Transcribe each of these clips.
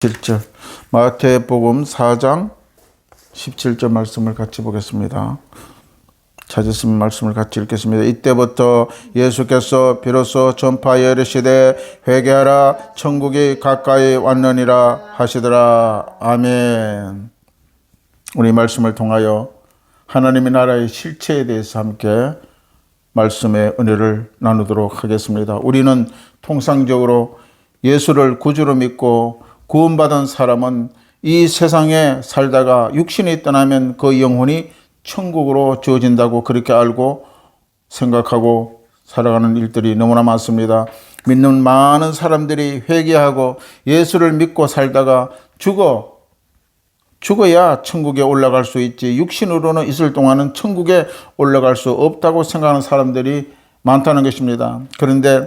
17절 마태복음 4장 17절 말씀을 같이 보겠습니다. 찾으신 말씀을 같이 읽겠습니다. 이때부터 예수께서 비로소 전파하여 이르시되 회개하라 천국이 가까이 왔느니라 하시더라. 아멘. 우리 말씀을 통하여 하나님의 나라의 실체에 대해서 함께 말씀의 은혜를 나누도록 하겠습니다. 우리는 통상적으로 예수를 구주로 믿고 구원받은 사람은 이 세상에 살다가 육신이 떠나면 그 영혼이 천국으로 주어진다고 그렇게 알고 생각하고 살아가는 일들이 너무나 많습니다. 믿는 많은 사람들이 회개하고 예수를 믿고 살다가 죽어 죽어야 천국에 올라갈 수 있지 육신으로는 있을 동안은 천국에 올라갈 수 없다고 생각하는 사람들이 많다는 것입니다. 그런데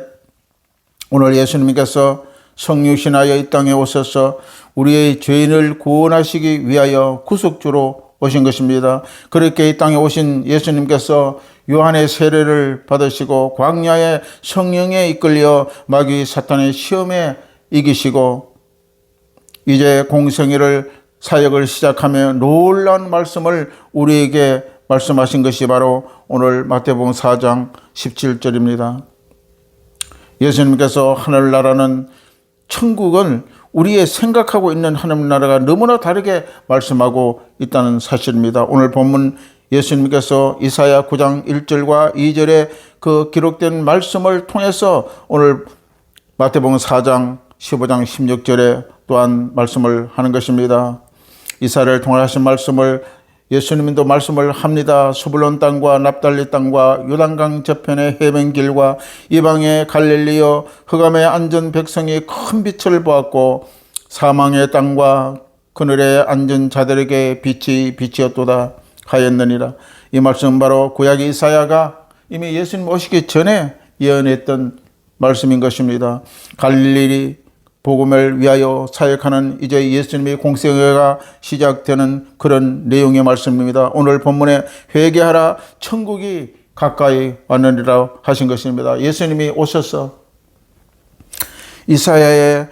오늘 예수님께서 성육신하여 이 땅에 오셔서 우리의 죄인을 구원하시기 위하여 구속주로 오신 것입니다. 그렇게 이 땅에 오신 예수님께서 요한의 세례를 받으시고 광야의 성령에 이끌려 마귀 사탄의 시험에 이기시고 이제 공생애를 사역을 시작하며 놀라운 말씀을 우리에게 말씀하신 것이 바로 오늘 마태복음 4장 17절입니다. 예수님께서 하늘나라는 천국은 우리의 생각하고 있는 하나님 나라가 너무나 다르게 말씀하고 있다는 사실입니다. 오늘 본문 예수님께서 이사야 9장 1절과 2절에 그 기록된 말씀을 통해서 오늘 마태복음 4장 15장 16절에 또한 말씀을 하는 것입니다. 이사를 통해 하신 말씀을 예수님도 말씀을 합니다. 수불론 땅과 납달리 땅과 요단강 저편의 해변길과 이방의 갈릴리여 흑암에 앉은 백성이 큰 빛을 보았고 사망의 땅과 그늘에 앉은 자들에게 빛이 빛이었도다 하였느니라. 이 말씀은 바로 구약의 이사야가 이미 예수님 오시기 전에 예언했던 말씀인 것입니다. 갈릴리 복음을 위하여 사역하는 이제 예수님의 공생애가 시작되는 그런 내용의 말씀입니다. 오늘 본문에 회개하라 천국이 가까이 왔느니라 하신 것입니다. 예수님이 오셔서 이사야의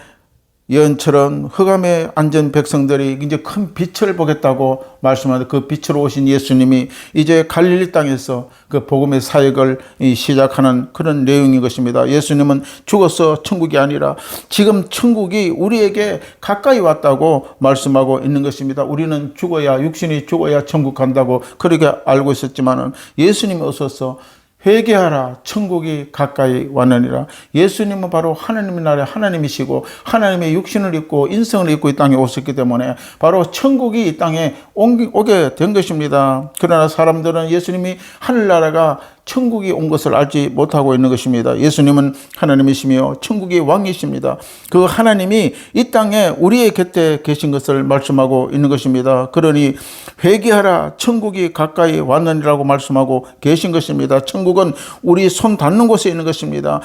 예언처럼 흑암에 앉은 백성들이 이제 큰 빛을 보겠다고 말씀하는 그 빛으로 오신 예수님이 이제 갈릴리 땅에서 그 복음의 사역을 시작하는 그런 내용인 것입니다. 예수님은 죽어서 천국이 아니라 지금 천국이 우리에게 가까이 왔다고 말씀하고 있는 것입니다. 우리는 죽어야 육신이 죽어야 천국 간다고 그렇게 알고 있었지만은 예수님이 오셔서 회개하라. 천국이 가까이 왔느니라. 예수님은 바로 하나님의 나라의 하나님이시고 하나님의 육신을 입고 인성을 입고 이 땅에 오셨기 때문에 바로 천국이 이 땅에 오게 된 것입니다. 그러나 사람들은 예수님이 하늘나라가 천국이 온 것을 알지 못하고 있는 것입니다. 예수님은 하나님이시며 천국의 왕이십니다. 그 하나님이 이 땅에 우리의 곁에 계신 것을 말씀하고 있는 것입니다. 그러니 회개하라 천국이 가까이 왔느니라고 말씀하고 계신 것입니다. 천국은 우리 손 닿는 곳에 있는 것입니다.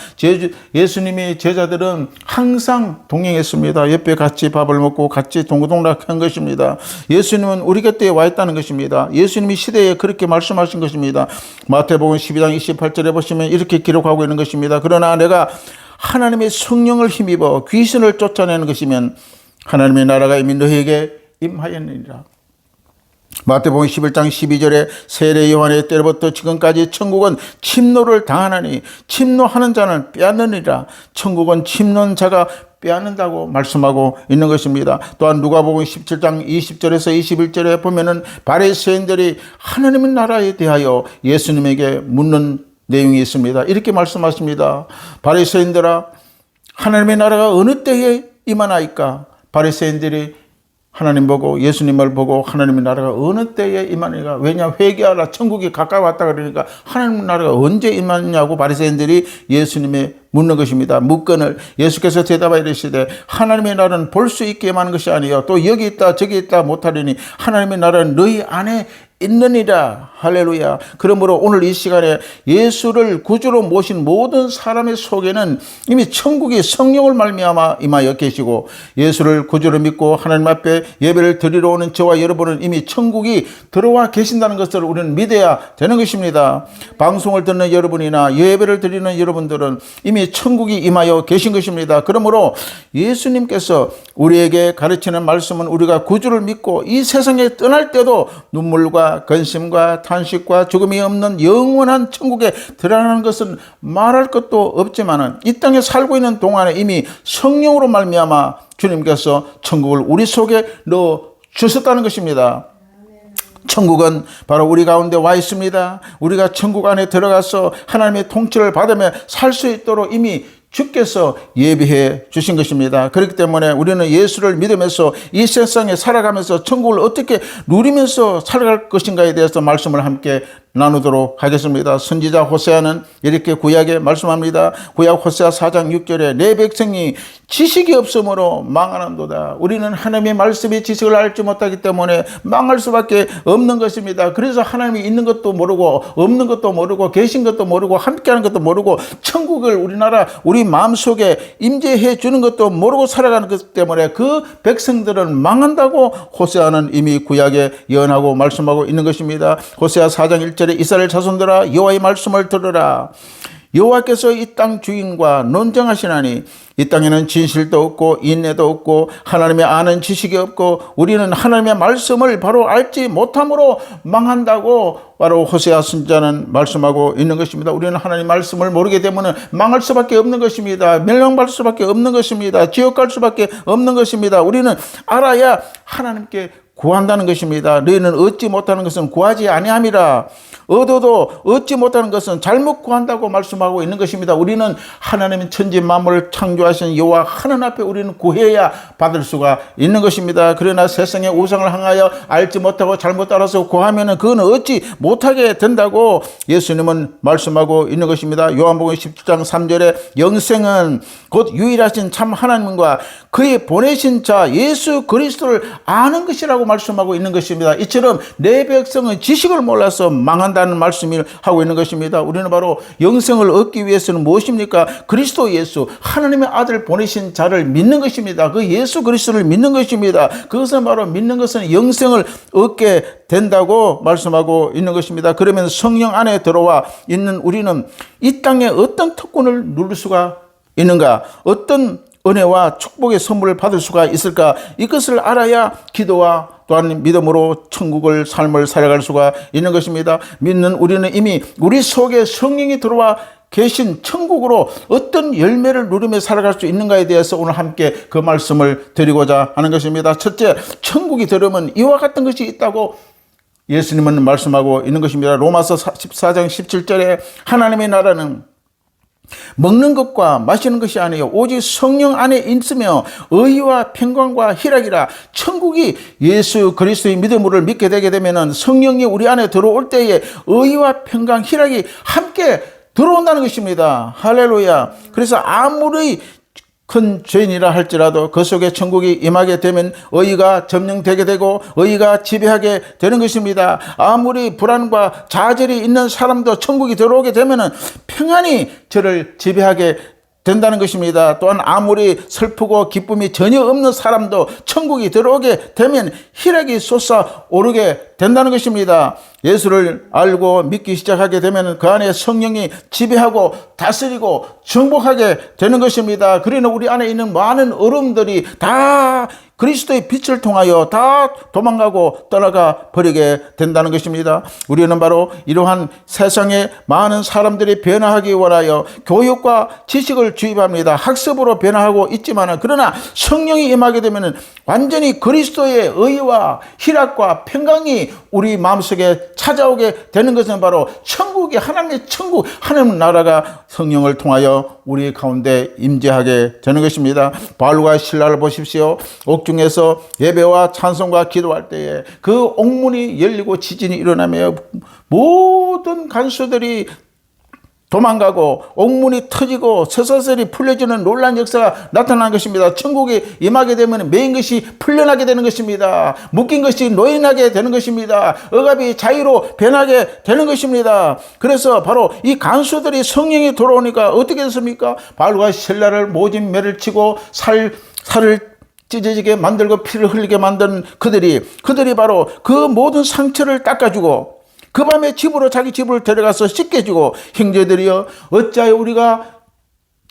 예수님의 제자들은 항상 동행했습니다. 옆에 같이 밥을 먹고 같이 동고동락 한 것입니다. 예수님은 우리 곁에 와 있다는 것입니다. 예수님이 시대에 그렇게 말씀하신 것입니다. 마태복음 12장 28절에 보시면 이렇게 기록하고 있는 것입니다. 그러나 내가 하나님의 성령을 힘입어 귀신을 쫓아내는 것이면 하나님의 나라가 이미 너희에게 임하였느니라. 마태복음 11장 12절에 세례 요한의 때로부터 지금까지 천국은 침노를 당하나니 침노하는 자는 빼앗느니라. 천국은 침노는 자가 빼앗는다고 말씀하고 있는 것입니다. 또한 누가복음 17장 20절에서 21절에 보면은 바리새인들이 하나님의 나라에 대하여 예수님에게 묻는 내용이 있습니다. 이렇게 말씀하십니다. 바리새인들아 하나님의 나라가 어느 때에 임하나이까? 바리새인들이 하나님 보고 예수님을 보고 하나님의 나라가 어느 때에 임하니까 왜냐? 회개하라. 천국이 가까이 왔다 그러니까 하나님 나라가 언제 임하느냐고 바리새인들이 예수님의 묻는 것입니다. 묻건을 예수께서 대답하여 이르시되 하나님의 나라는 볼 수 있게 임하는 것이 아니요. 또 여기 있다 저기 있다 못하리니 하나님의 나라는 너희 안에 있느니라. 할렐루야. 그러므로 오늘 이 시간에 예수를 구주로 모신 모든 사람의 속에는 이미 천국이 성령을 말미암아 임하여 계시고 예수를 구주로 믿고 하나님 앞에 예배를 드리러 오는 저와 여러분은 이미 천국이 들어와 계신다는 것을 우리는 믿어야 되는 것입니다. 방송을 듣는 여러분이나 예배를 드리는 여러분들은 이미 천국이 임하여 계신 것입니다. 그러므로 예수님께서 우리에게 가르치는 말씀은 우리가 구주를 믿고 이 세상에 떠날 때도 눈물과 근심과 탄식과 죽음이 없는 영원한 천국에 들어가는 것은 말할 것도 없지만은 이 땅에 살고 있는 동안에 이미 성령으로 말미암아 주님께서 천국을 우리 속에 넣어 주셨다는 것입니다. 천국은 바로 우리 가운데 와 있습니다. 우리가 천국 안에 들어가서 하나님의 통치를 받으며 살 수 있도록 이미 주께서 예비해 주신 것입니다. 그렇기 때문에 우리는 예수를 믿으면서 이 세상에 살아가면서 천국을 어떻게 누리면서 살아갈 것인가에 대해서 말씀을 함께 나누도록 하겠습니다. 선지자 호세아는 이렇게 구약에 말씀합니다. 구약 호세아 4장 6절에 내 백성이 지식이 없으므로 망하는도다. 우리는 하나님의 말씀의 지식을 알지 못하기 때문에 망할 수밖에 없는 것입니다. 그래서 하나님이 있는 것도 모르고 없는 것도 모르고 계신 것도 모르고 함께하는 것도 모르고 천국을 우리나라 우리 마음속에 임재해 주는 것도 모르고 살아가는 것 때문에 그 백성들은 망한다고 호세아는 이미 구약에 예언하고 말씀하고 있는 것입니다. 호세아 4장 1절 에 이스라엘 자손들아 여호와의 말씀을 들으라. 여호와께서 이 땅 주인과 논정하시나니 이 땅에는 진실도 없고 인내도 없고 하나님의 아는 지식이 없고 우리는 하나님의 말씀을 바로 알지 못함으로 망한다고 바로 호세아 선자는 말씀하고 있는 것입니다. 우리는 하나님 말씀을 모르게 되면 망할 수밖에 없는 것입니다. 멸망받을 수밖에 없는 것입니다. 지옥 갈 수밖에 없는 것입니다. 우리는 알아야 하나님께 구한다는 것입니다. 너희는 얻지 못하는 것은 구하지 아니함이라. 얻어도 얻지 못하는 것은 잘못 구한다고 말씀하고 있는 것입니다. 우리는 하나님의 천지 만물을 창조하신 여호와 하나님 앞에 우리는 구해야 받을 수가 있는 것입니다. 그러나 세상의 우상을 향하여 알지 못하고 잘못 따라서 구하면은 그건 얻지 못하게 된다고 예수님은 말씀하고 있는 것입니다. 요한복음 17장 3절에 영생은 곧 유일하신 참 하나님과 그의 보내신 자 예수 그리스도를 아는 것이라고 말씀하고 있는 것입니다. 이처럼 내 백성은 지식을 몰라서 망한다는 말씀을 하고 있는 것입니다. 우리는 바로 영생을 얻기 위해서는 무엇입니까? 그리스도 예수 하나님의 아들 보내신 자를 믿는 것입니다. 그 예수 그리스도를 믿는 것입니다. 그것은 바로 믿는 것은 영생을 얻게 된다고 말씀하고 있는 것입니다. 그러면 성령 안에 들어와 있는 우리는 이 땅에 어떤 특권을 누릴 수가 있는가? 어떤 은혜와 축복의 선물을 받을 수가 있을까? 이것을 알아야 기도와 또한 믿음으로 천국을 삶을 살아갈 수가 있는 것입니다. 믿는 우리는 이미 우리 속에 성령이 들어와 계신 천국으로 어떤 열매를 누리며 살아갈 수 있는가에 대해서 오늘 함께 그 말씀을 드리고자 하는 것입니다. 첫째, 천국이 들으면 이와 같은 것이 있다고 예수님은 말씀하고 있는 것입니다. 로마서 14장 17절에 하나님의 나라는 먹는 것과 마시는 것이 아니요 오직 성령 안에 있으며 의와 평강과 희락이라 천국이 예수 그리스도의 믿음으로 믿게 되게 되면은 성령이 우리 안에 들어올 때에 의와 평강 희락이 함께 들어온다는 것입니다. 할렐루야. 그래서 아무리 큰 죄인이라 할지라도 그 속에 천국이 임하게 되면 의가 점령되게 되고 의가 지배하게 되는 것입니다. 아무리 불안과 좌절이 있는 사람도 천국이 들어오게 되면 평안이 저를 지배하게 된다는 것입니다. 또한 아무리 슬프고 기쁨이 전혀 없는 사람도 천국이 들어오게 되면 희락이 솟아 오르게 된다는 것입니다. 예수를 알고 믿기 시작하게 되면 그 안에 성령이 지배하고 다스리고 정복하게 되는 것입니다. 그러나 우리 안에 있는 많은 어른들이 다 그리스도의 빛을 통하여 다 도망가고 떠나가 버리게 된다는 것입니다. 우리는 바로 이러한 세상에 많은 사람들이 변화하기 원하여 교육과 지식을 주입합니다. 학습으로 변화하고 있지만 그러나 성령이 임하게 되면 완전히 그리스도의 의와 희락과 평강이 우리 마음속에 찾아오게 되는 것은 바로 천국이 하나님의 천국 하나님 나라가 성령을 통하여 우리 가운데 임재하게 되는 것입니다. 바울과 신라를 보십시오. 옥중에서 예배와 찬송과 기도할 때에 그 옥문이 열리고 지진이 일어나며 모든 간수들이 도망가고 옥문이 터지고 서서히 풀려지는 놀란 역사가 나타난 것입니다. 천국에 임하게 되면 매인 것이 풀려나게 되는 것입니다. 묶인 것이 노인하게 되는 것입니다. 억압이 자유로 변하게 되는 것입니다. 그래서 바로 이 간수들이 성령이 돌아오니까 어떻게 됐습니까? 발과 신라를 모진 매를 치고 살 살을 찢어지게 만들고 피를 흘리게 만든 그들이 그들이 바로 그 모든 상처를 닦아주고 그 밤에 집으로 자기 집으로 데려가서 씻겨주고 형제들이여 어찌하여 우리가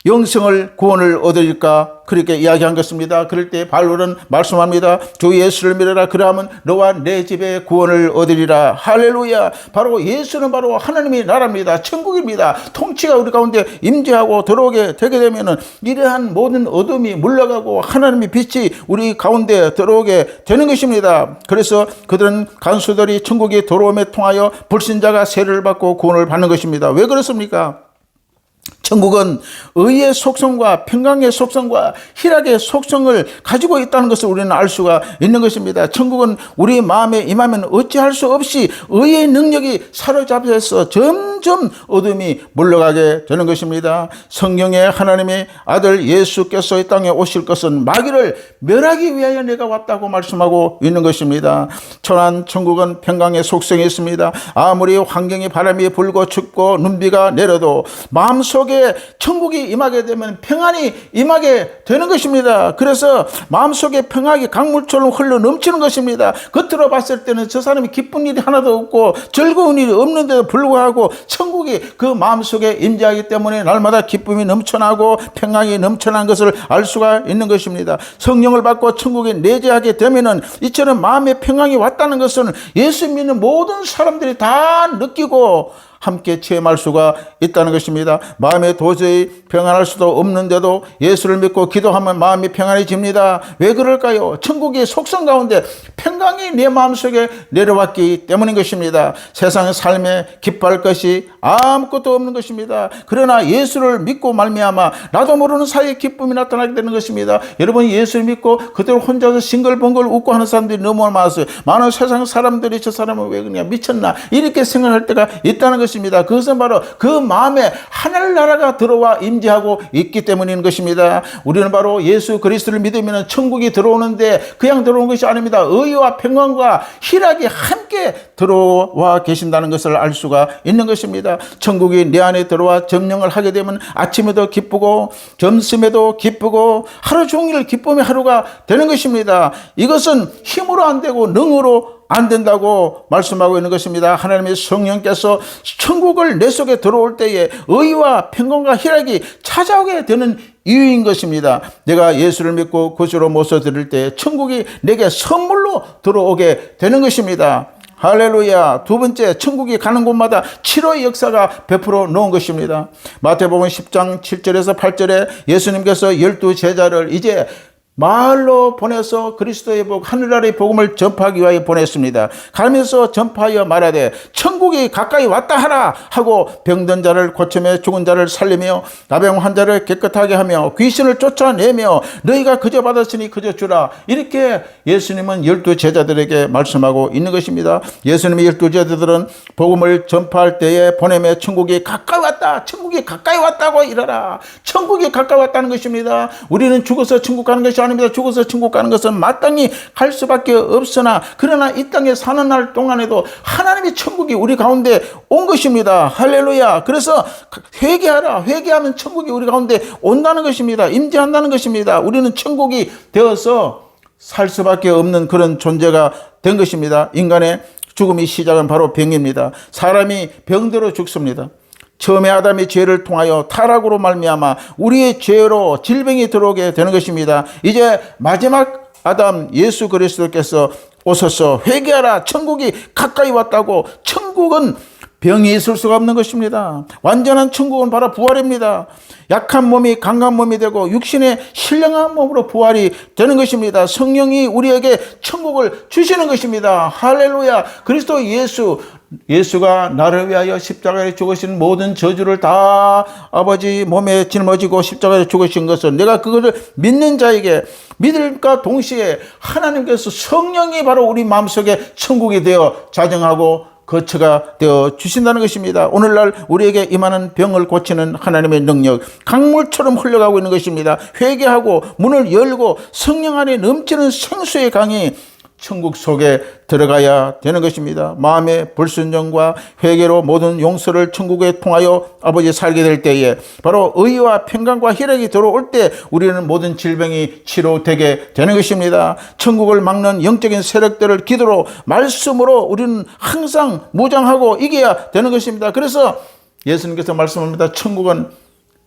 영생을 구원을 얻으리까 그렇게 이야기한 것입니다. 그럴 때 바울은 말씀합니다. 주 예수를 믿어라. 그러하면 너와 내 집에 구원을 얻으리라. 할렐루야. 바로 예수는 바로 하나님의 나라입니다. 천국입니다. 통치가 우리 가운데 임재하고 들어오게 되게 되면은 이러한 모든 어둠이 물러가고 하나님의 빛이 우리 가운데 들어오게 되는 것입니다. 그래서 그들은 간수들이 천국에 들어옴에 통하여 불신자가 세례를 받고 구원을 받는 것입니다. 왜 그렇습니까? 천국은 의의 속성과 평강의 속성과 희락의 속성을 가지고 있다는 것을 우리는 알 수가 있는 것입니다. 천국은 우리 마음에 임하면 어찌할 수 없이 의의 능력이 사로잡혀서 점점 어둠이 물러가게 되는 것입니다. 성경에 하나님의 아들 예수께서 이 땅에 오실 것은 마귀를 멸하기 위하여 내가 왔다고 말씀하고 있는 것입니다. 천안 천국은 평강의 속성이 있습니다. 아무리 환경이 바람이 불고 춥고 눈비가 내려도 마음속에 천국이 임하게 되면 평안이 임하게 되는 것입니다. 그래서 마음속에 평안이 강물처럼 흘러 넘치는 것입니다. 겉으로 봤을 때는 저 사람이 기쁜 일이 하나도 없고 즐거운 일이 없는데도 불구하고 천국이 그 마음속에 임재하기 때문에 날마다 기쁨이 넘쳐나고 평안이 넘쳐난 것을 알 수가 있는 것입니다. 성령을 받고 천국에 내재하게 되면은 이처럼 마음의 평안이 왔다는 것은 예수 믿는 모든 사람들이 다 느끼고 함께 체험할 수가 있다는 것입니다. 마음에 도저히 평안할 수도 없는데도 예수를 믿고 기도하면 마음이 평안해집니다. 왜 그럴까요? 천국의 속성 가운데 평강이 내 마음속에 내려왔기 때문인 것입니다. 세상의 삶에 기뻐할 것이 아무것도 없는 것입니다. 그러나 예수를 믿고 말미암아 나도 모르는 사이에 기쁨이 나타나게 되는 것입니다. 여러분 예수를 믿고 그대로 혼자서 싱글벙글 웃고 하는 사람들이 너무 많았어요. 많은 세상 사람들이 저 사람은 왜 그냥 미쳤나 이렇게 생각할 때가 있다는 것입니다. 그것은 바로 그 마음에 하늘나라가 들어와 임재하고 있기 때문인 것입니다. 우리는 바로 예수 그리스도를 믿으면 천국이 들어오는데 그냥 들어오는 것이 아닙니다. 의와 평안과 희락이 함께 들어와 계신다는 것을 알 수가 있는 것입니다. 천국이 내 안에 들어와 점령을 하게 되면 아침에도 기쁘고 점심에도 기쁘고 하루 종일 기쁨의 하루가 되는 것입니다. 이것은 힘으로 안 되고 능으로 안 된다고 말씀하고 있는 것입니다. 하나님의 성령께서 천국을 내 속에 들어올 때에 의와 평강과 희락이 찾아오게 되는 이유인 것입니다. 내가 예수를 믿고 구주로 모셔 드릴 때 천국이 내게 선물로 들어오게 되는 것입니다. 할렐루야. 두 번째, 천국이 가는 곳마다 치료의 역사가 베풀어 놓은 것입니다. 마태복음 10장 7절에서 8절에 예수님께서 열두 제자를 이제 마을로 보내서 그리스도의 복, 하늘나라의 복음을 전파하기 위하여 보냈습니다. 가면서 전파하여 말하되 천국이 가까이 왔다 하라 하고 병든 자를 고침에 죽은 자를 살리며 나병 환자를 깨끗하게 하며 귀신을 쫓아내며 너희가 그저 받았으니 그저 주라 이렇게 예수님은 열두 제자들에게 말씀하고 있는 것입니다. 예수님의 열두 제자들은 복음을 전파할 때에 보내며 천국이 가까이 왔다 천국이 가까이 왔다고 이러라 천국이 가까이 왔다는 것입니다. 우리는 죽어서 천국 가는 것이 아닙니다. 죽어서 천국 가는 것은 마땅히 갈 수밖에 없으나 그러나 이 땅에 사는 날 동안에도 하나님의 천국이 우리 가운데 온 것입니다. 할렐루야. 그래서 회개하라. 회개하면 천국이 우리 가운데 온다는 것입니다. 임재한다는 것입니다. 우리는 천국이 되어서 살 수밖에 없는 그런 존재가 된 것입니다. 인간의 죽음의 시작은 바로 병입니다. 사람이 병들어 죽습니다. 처음에 아담의 죄를 통하여 타락으로 말미암아 우리의 죄로 질병이 들어오게 되는 것입니다. 이제 마지막 아담 예수 그리스도께서 오셔서 회개하라 천국이 가까이 왔다고 천국은 병이 있을 수가 없는 것입니다. 완전한 천국은 바로 부활입니다. 약한 몸이 강한 몸이 되고 육신의 신령한 몸으로 부활이 되는 것입니다. 성령이 우리에게 천국을 주시는 것입니다. 할렐루야. 그리스도 예수 예수가 나를 위하여 십자가에 죽으신 모든 저주를 다 아버지 몸에 짊어지고 십자가에 죽으신 것을 내가 그것을 믿는 자에게 믿을까 동시에 하나님께서 성령이 바로 우리 마음속에 천국이 되어 자정하고 거처가 되어 주신다는 것입니다. 오늘날 우리에게 임하는 병을 고치는 하나님의 능력, 강물처럼 흘러가고 있는 것입니다. 회개하고 문을 열고 성령 안에 넘치는 생수의 강이 천국 속에 들어가야 되는 것입니다. 마음의 불순종과 회개로 모든 용서를 천국에 통하여 아버지 살게 될 때에 바로 의와 평강과 희락이 들어올 때 우리는 모든 질병이 치료되게 되는 것입니다. 천국을 막는 영적인 세력들을 기도로 말씀으로 우리는 항상 무장하고 이겨야 되는 것입니다. 그래서 예수님께서 말씀합니다. 천국은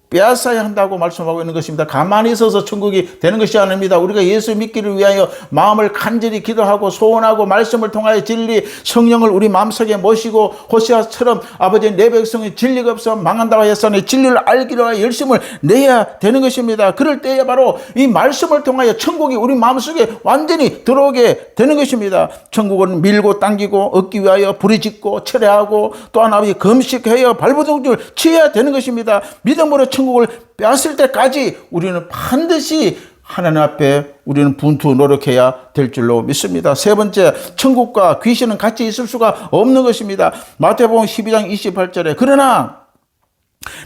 빼앗아야 한다고 말씀하고 있는 것입니다. 가만히 있어서 천국이 되는 것이 아닙니다. 우리가 예수 믿기를 위하여 마음을 간절히 기도하고 소원하고 말씀을 통하여 진리 성령을 우리 마음속에 모시고 호시아처럼 아버지 내 백성이 진리가 없어 망한다고 했으니 진리를 알기로 하여 열심을 내야 되는 것입니다. 그럴 때에 바로 이 말씀을 통하여 천국이 우리 마음속에 완전히 들어오게 되는 것입니다. 천국은 밀고 당기고 얻기 위하여 부리짓고 철회하고 또한 아버지 금식하여 발버둥을 치어야 되는 것입니다. 믿음으로 천국을 빼앗을 때까지 우리는 반드시 하나님 앞에 우리는 분투 노력해야 될 줄로 믿습니다. 세 번째, 천국과 귀신은 같이 있을 수가 없는 것입니다. 마태복음 12장 28절에 그러나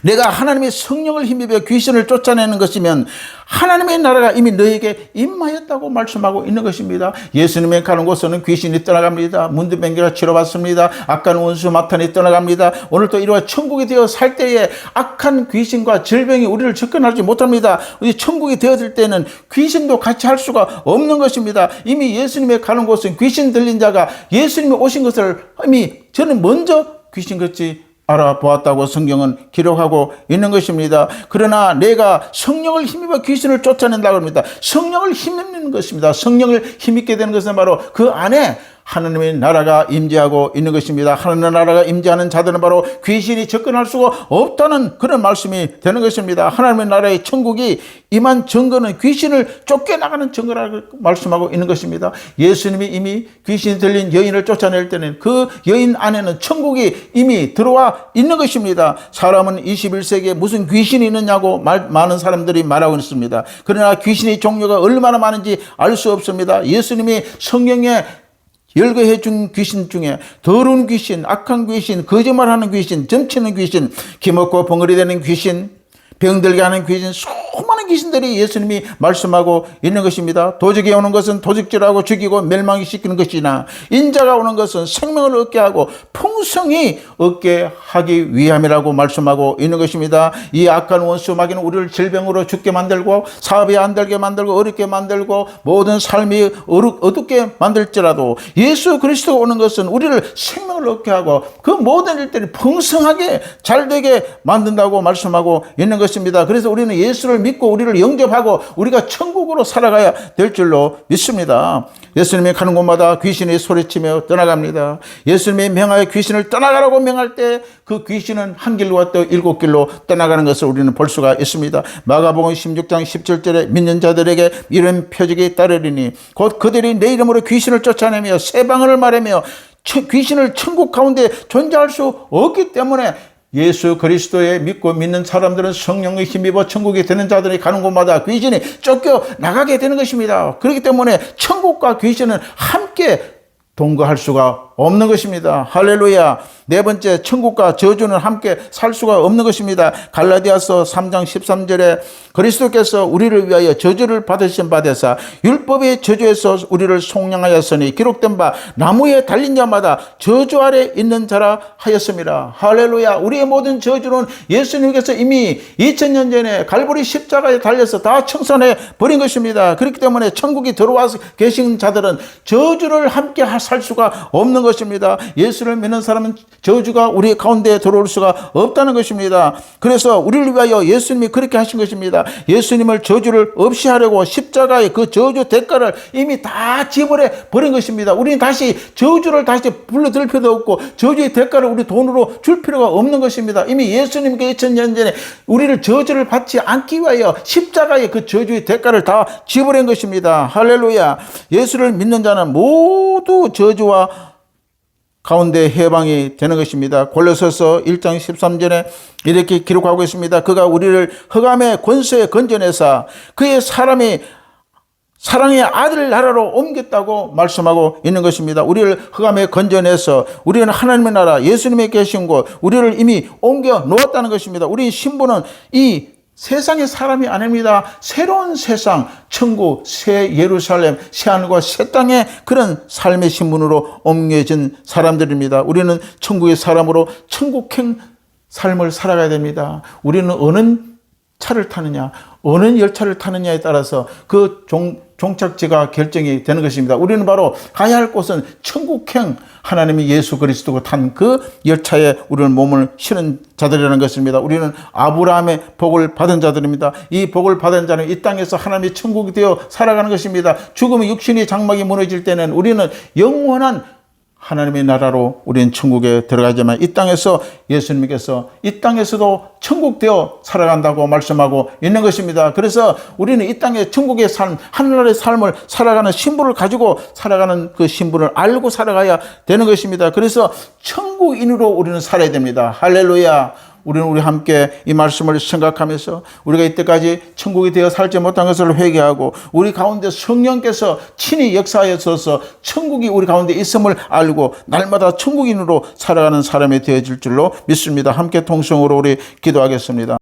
내가 하나님의 성령을 힘입어 귀신을 쫓아내는 것이면 하나님의 나라가 이미 너에게 임하였다고 말씀하고 있는 것입니다. 예수님의 가는 곳에는 귀신이 떠나갑니다. 문드뱅기가 치러받습니다. 악한 원수 마탄이 떠나갑니다. 오늘 또 이러한 천국이 되어 살 때에 악한 귀신과 질병이 우리를 접근하지 못합니다. 우리 천국이 되어질 때는 귀신도 같이 할 수가 없는 것입니다. 이미 예수님의 가는 곳은 귀신 들린 자가 예수님이 오신 것을 이미 저는 먼저 귀신같이 알아보았다고 성경은 기록하고 있는 것입니다. 그러나 내가 성령을 힘입어 귀신을 쫓아낸다고 합니다. 성령을 힘입는 것입니다. 성령을 힘입게 되는 것은 바로 그 안에 하나님의 나라가 임재하고 있는 것입니다. 하나님의 나라가 임재하는 자들은 바로 귀신이 접근할 수가 없다는 그런 말씀이 되는 것입니다. 하나님의 나라의 천국이 임한 증거는 귀신을 쫓겨나가는 증거라고 말씀하고 있는 것입니다. 예수님이 이미 귀신이 들린 여인을 쫓아낼 때는 그 여인 안에는 천국이 이미 들어와 있는 것입니다. 사람은 21세기에 무슨 귀신이 있느냐고 말, 많은 사람들이 말하고 있습니다. 그러나 귀신의 종류가 얼마나 많은지 알 수 없습니다. 예수님이 성경에 열거해 준 귀신 중에 더러운 귀신, 악한 귀신, 거짓말하는 귀신, 점치는 귀신, 기먹고 벙어리 되는 귀신, 병들게 하는 귀신, 수많은 귀신들이 예수님이 말씀하고 있는 것입니다. 도적이 오는 것은 도적질하고 죽이고 멸망시키는 것이나 인자가 오는 것은 생명을 얻게 하고 풍성히 얻게 하기 위함이라고 말씀하고 있는 것입니다. 이 악한 원수 마귀는 우리를 질병으로 죽게 만들고 사업이 안 되게 만들고 어렵게 만들고 모든 삶이 어둡게 만들지라도 예수 그리스도 오는 것은 우리를 생명을 얻게 하고 그 모든 일들이 풍성하게 잘 되게 만든다고 말씀하고 있는 것입니다. 그래서 우리는 예수를 믿고 우리를 영접하고 우리가 천국으로 살아가야 될 줄로 믿습니다. 예수님이 가는 곳마다 귀신이 소리치며 떠나갑니다. 예수님이 명하여 귀신을 떠나가라고 명할 때 그 귀신은 한 길로 또 일곱 길로 떠나가는 것을 우리는 볼 수가 있습니다. 마가복음 16장 17절에 믿는 자들에게 이런 표적이 따르리니 곧 그들이 내 이름으로 귀신을 쫓아내며 새 방언을 말하며 귀신을 천국 가운데 존재할 수 없기 때문에 예수 그리스도에 믿고 믿는 사람들은 성령의 힘입어 천국에 되는 자들이 가는 곳마다 귀신이 쫓겨 나가게 되는 것입니다. 그렇기 때문에 천국과 귀신은 함께 동거할 수가 없는 것입니다. 할렐루야. 네 번째, 천국과 저주는 함께 살 수가 없는 것입니다. 갈라디아서 3장 13절에 그리스도께서 우리를 위하여 저주를 받으신 바 되사 율법의 저주에서 우리를 속량하였으니 기록된 바 나무에 달린 자마다 저주 아래 있는 자라 하였습니다. 할렐루야. 우리의 모든 저주는 예수님께서 이미 2000년 전에 갈보리 십자가에 달려서 다 청산해 버린 것입니다. 그렇기 때문에 천국이 들어와서 계신 자들은 저주를 함께 살 수가 없는 것입니다. 예수를 믿는 사람은 저주가 우리 가운데 들어올 수가 없다는 것입니다. 그래서 우리를 위하여 예수님이 그렇게 하신 것입니다. 예수님을 저주를 없이 하려고 십자가의 그 저주 대가를 이미 다 지불해 버린 것입니다. 우리는 다시 저주를 다시 불러들 필요도 없고 저주의 대가를 우리 돈으로 줄 필요가 없는 것입니다. 이미 예수님께 2000년 전에 우리를 저주를 받지 않기 위하여 십자가의 그 저주의 대가를 다 지불한 것입니다. 할렐루야. 예수를 믿는 자는 모두 저주와 가운데 해방이 되는 것입니다. 골로새서 1장 13절에 이렇게 기록하고 있습니다. 그가 우리를 흑암의 권세에 건져내사 그의 사람이 사랑의 아들 나라로 옮겼다고 말씀하고 있는 것입니다. 우리를 흑암에 건져내서 우리는 하나님의 나라 예수님의 계신 곳 우리를 이미 옮겨 놓았다는 것입니다. 우리 신부는 이 세상의 사람이 아닙니다. 새로운 세상, 천국, 새 예루살렘, 새 하늘과 새 땅의 그런 삶의 신분으로 옮겨진 사람들입니다. 우리는 천국의 사람으로 천국행 삶을 살아가야 됩니다. 우리는 어느 차를 타느냐, 어느 열차를 타느냐에 따라서 그 종, 종착지가 결정이 되는 것입니다. 우리는 바로 가야 할 곳은 천국행 하나님이 예수 그리스도가 탄 그 열차에 우리는 몸을 실은 자들이라는 것입니다. 우리는 아브라함의 복을 받은 자들입니다. 이 복을 받은 자는 이 땅에서 하나님의 천국이 되어 살아가는 것입니다. 죽음의 육신의 장막이 무너질 때는 우리는 영원한 하나님의 나라로 우리는 천국에 들어가지만 이 땅에서 예수님께서 이 땅에서도 천국 되어 살아간다고 말씀하고 있는 것입니다. 그래서 우리는 이 땅의 천국의 삶, 하늘나라의 삶을 살아가는 신분을 가지고 살아가는 그 신분을 알고 살아가야 되는 것입니다. 그래서 천국인으로 우리는 살아야 됩니다. 할렐루야. 우리는 우리 함께 이 말씀을 생각하면서 우리가 이때까지 천국이 되어 살지 못한 것을 회개하고 우리 가운데 성령께서 친히 역사하셔서 천국이 우리 가운데 있음을 알고 날마다 천국인으로 살아가는 사람이 되어질 줄로 믿습니다. 함께 통성으로 우리 기도하겠습니다.